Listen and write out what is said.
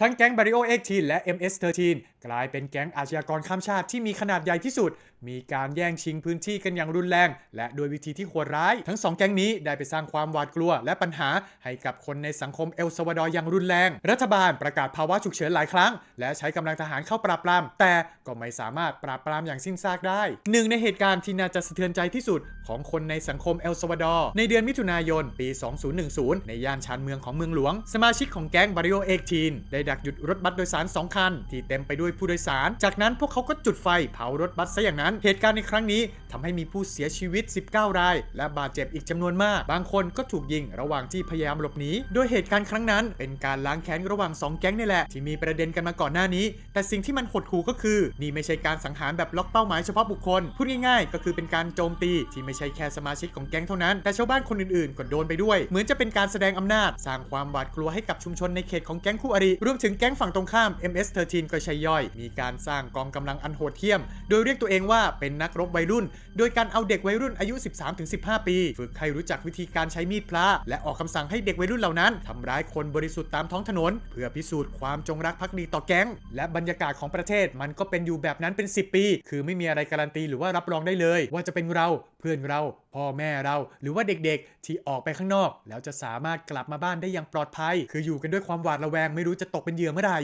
ทั้งแก๊งบาริโอเอ็กทีและ MS13 กลายเป็นแก๊งอาชญากรข้ามชาติที่มีขนาดใหญ่ที่สุด มีการแย่งชิงพื้นที่กันอย่างรุนแรง และโดยวิธีที่โหดร้าย ทั้งสองแก๊งนี้ได้ไปสร้างความหวาดกลัว และปัญหาให้กับคนในสังคมเอลซาวาดอร์อย่างรุนแรง รัฐบาลประกาศภาวะฉุกเฉินหลายครั้ง และใช้กำลังทหารเข้าปราบปราม แต่ก็ไม่สามารถปราบปรามอย่างสิ้นซากได้ หนึ่งในเหตุการณ์ที่น่าจะสะเทือนใจที่สุดของคนในสังคมเอลซาวาดอร์ในเดือนมิถุนายนปี 2010 ในย่านชานเมืองของเมืองหลวง สมาชิกของแก๊งบาริโอเอ็กทีนได้ดักหยุดรถบัสโดยสาร2คันที่เต็มไปด้วยผู้โดยสาร จากนั้นพวกเขาก็จุดไฟเผารถบัสซะอย่างนั้น เหตุการณ์ในครั้งนี้ทำให้มีผู้เสียชีวิต 19 ราย และบาดเจ็บอีกจำนวนมาก บางคนก็ถูกยิงระหว่างที่พยายามหลบหนี โดยเหตุการณ์ครั้งนั้น เป็นการล้างแค้นระหว่าง 2 แก๊งนี่แหละ ที่มีประเด็นกันมาก่อนหน้านี้ แต่สิ่งที่มันหดหู่ก็คือ นี่ไม่ใช่การสังหารแบบล็อกเป้าหมายเฉพาะบุคคล พูดง่ายๆ ก็คือเป็นการโจมตีที่ไม่ใช่แค่สมาชิกของแก๊งเท่านั้น แต่ชาวบ้านคนอื่นๆ ก็โดนไปด้วย เหมือนจะเป็นการแสดงอำนาจ สร้างความหวาดกลัวให้กับชุมชนในเขตของแก๊งคู่อริ รวมถึงแก๊งฝั่งตรงข้าม MS13 ก็ใช่ย่อยมีการสร้างกองกำลังอันโหดเหี้ยม โดยเรียกตัวเองว่าเป็นนักรบวัยรุ่น โดยการเอาเด็กวัยรุ่นอายุ 13-15 ปี ฝึกให้รู้จักวิธีการใช้มีดพระและออกคำสั่งให้เด็กวัยรุ่นเหล่านั้นทำร้ายคนบริสุทธิ์ตามท้องถนน เพื่อพิสูจน์ความจงรักภักดีต่อแก๊ง และบรรยากาศของประเทศมันก็เป็นอยู่แบบนั้นเป็น 10 ปี คือไม่มีอะไรการันตีหรือว่ารับรองได้เลย ว่าจะเป็นเราเพื่อนเราพ่อแม่เราหรือว่าเด็กๆ ที่ออกไปข้างนอก แล้วจะสามารถกลับมาบ้านได้อย่างปลอดภัย คืออยู่กันด้วยความหวาดระแวงไม่รู้จะตกเป็นเหยื่อเมื่อไหร่